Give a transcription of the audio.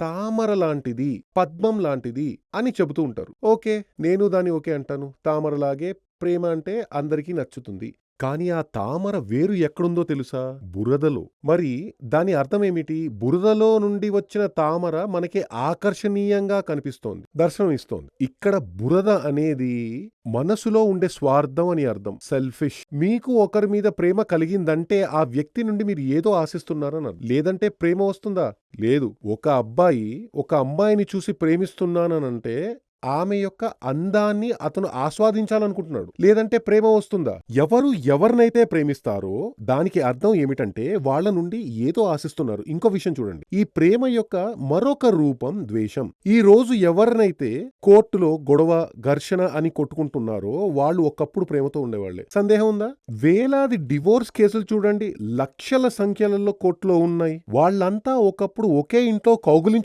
తామర లాంటిది పద్మం లాంటిది అని చెబుతూ ఉంటారు. ఓకే నేను దాన్ని ఓకే అంటాను. తామరలాగే ప్రేమ అంటే అందరికీ నచ్చుతుంది. కానీ ఆ తామర వేరు ఎక్కడుందో తెలుసా? బురదలో. మరి దాని అర్థమేమిటి బురదలో నుండి వచ్చిన తామర మనకి ఆకర్షణీయంగా కనిపిస్తోంది దర్శనమిస్తోంది. ఇక్కడ బురద అనేది మనసులో ఉండే స్వార్థం అని అర్థం. సెల్ఫిష్. మీకు ఒకరి మీద ప్రేమ కలిగిందంటే ఆ వ్యక్తి నుండి మీరు ఏదో ఆశిస్తున్నారని అర్థం. లేదంటే ప్రేమ వస్తుందా? లేదు. ఒక అబ్బాయి ఒక అమ్మాయిని చూసి ప్రేమిస్తున్నానంటే ఆమె యొక్క అందాన్ని అతను ఆస్వాదించాలనుకుంటున్నాడు. లేదంటే ప్రేమ వస్తుందా? ఎవరు ఎవరినైతే ప్రేమిస్తారో దానికి అర్థం ఏమిటంటే వాళ్ళ నుండి ఏదో ఆశిస్తున్నారు. ఇంకో విషయం చూడండి. ఈ ప్రేమ యొక్క మరొక రూపం ద్వేషం. ఈ రోజు ఎవరినైతే కోర్టులో గొడవ ఘర్షణ అని కొట్టుకుంటున్నారో వాళ్ళు ఒకప్పుడు ప్రేమతో ఉండేవాళ్ళే సందేహం ఉందా? వేలాది డివోర్స్ కేసులు చూడండి. లక్షల సంఖ్యలలో కోర్టులో ఉన్నాయి. వాళ్ళంతా ఒకప్పుడు ఒకే ఇంట్లో కౌగులించు